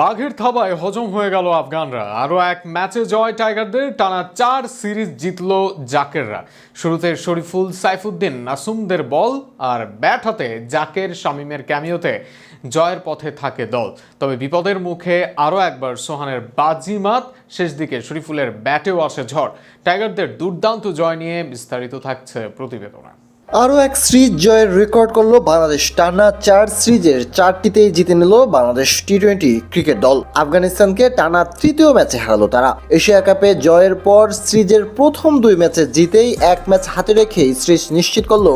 বাঘের থাবায় হজম হয়ে গেল আফগানরা। আরও এক ম্যাচে জয় টাইগারদের, টানা চার সিরিজ জিতল জাকেররা। শুরুতে শরীফুল সাইফুদ্দিন নাসুমদের বল আর ব্যাট হাতে জাকের শামিমের ক্যামিওতে। জয়ের পথে থাকে দল। তবে বিপদের মুখে আরও একবার সোহানের বাজিমাত। শেষ দিকে শরীফুলের ব্যাটেও আসে ঝড়। টাইগারদের দুর্দান্ত জয় নিয়ে বিস্তারিত থাকছে প্রতিবেদনা। আরও এক সিরিজ জয়ের রেকর্ড করল বাংলাদেশ। টানা চার সিরিজের চারটিতেই জিতে নিল বাংলাদেশ টি টোয়েন্টি ক্রিকেট দল। আফগানিস্তানকে টানা তৃতীয় ম্যাচে হারালো তারা। এশিয়া কাপে জয়ের পর সিরিজের প্রথম দুই ম্যাচে জিতেই এক ম্যাচ হাতে রেখেই সিরিজ নিশ্চিত করল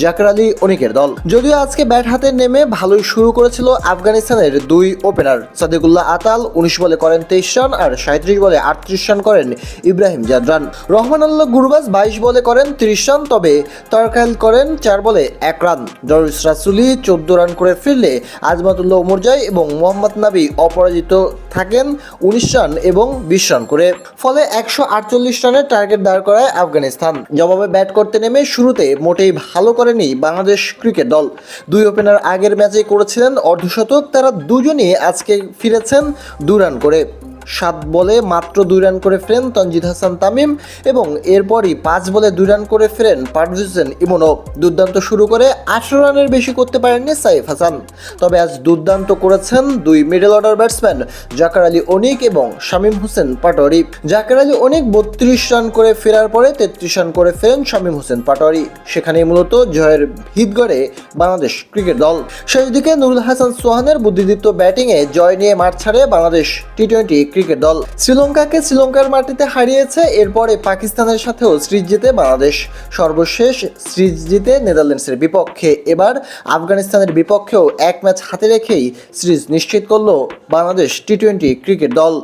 জাকের আলী অনিকের দল। যদিও আজকে ব্যাট হাতে নেমে ভালোই শুরু করেছিল আফগানিস্তানের দুই ওপেনার সাদিকুল্লাহ আতাল উনিশ বলে করেন তেইশ রান আর সাঁত্রিশ বলে আটত্রিশ রান করেন ইব্রাহিম জাদরান। রহমান আল্লাহ গুরবাজ বাইশ বলে করেন তিরিশ রান। তবে তরকাইল করেন চার বলে এক রান। জরিস রাসুলি চোদ্দ রান করে ফিরলে আজমাতুল্লাহ উমরজাই এবং মোহাম্মদ নাবি অপরাজিত থাকেন উনিশ রান এবং বিশ রান করে। ফলে একশো আটচল্লিশ রানের টার্গেট দাঁড় করায় আফগানিস্তান। জবাবে ব্যাট করতে নেমে শুরুতে মোটেই ভালো করেনি বাংলাদেশ ক্রিকেট দল। দুই ওপেনার আগের ম্যাচে করেছিলেন অর্ধশতক তারা দুজনই আজকে ফিরেছেন দু রান করে। সাত বলে মাত্র দুই রান করে ফেরেন তঞ্জিদ হাসান তামিম এবং এরপরই পাঁচ বলে দুই রান করে ফেরেন পারভেজ হোসেন ইমনও। দুর্দান্ত শুরু করে আঠারো রানের বেশি করতে পারেননি সাইফ হাসান। তবে আজ দুর্দান্ত করেছেন দুই middle order batsman Jaker Ali Anik এবং শামীম হোসেন পাটোয়ারি। জাকার আলী অনিক বত্রিশ রান করে ফেরার পরে তেত্রিশ রান করে ফেরেন শামীম হোসেন পাটোয়ারি। সেখানেই মূলত জয়ের ভিত গড়ে বাংলাদেশ ক্রিকেট দল। শেষ দিকে নুরুল হাসান সোহানের বুদ্ধিদীপ্ত ব্যাটিংয়ে জয় নিয়ে মাঠ ছাড়ে বাংলাদেশ টি টোয়েন্টি ক্রিকেট দল। শ্রীলঙ্কাকে শ্রীলঙ্কার মাটিতে হারিয়েছে, এরপরে পাকিস্তানের সাথেও সিরিজ জিতে বাংলাদেশ। সর্বশেষ সিরিজ জিতে নেদারল্যান্ডসের বিপক্ষে। এবার আফগানিস্তানের বিপক্ষেও এক ম্যাচ হাতে রেখেই সিরিজ নিশ্চিত করল বাংলাদেশ টি টোয়েন্টি ক্রিকেট দল।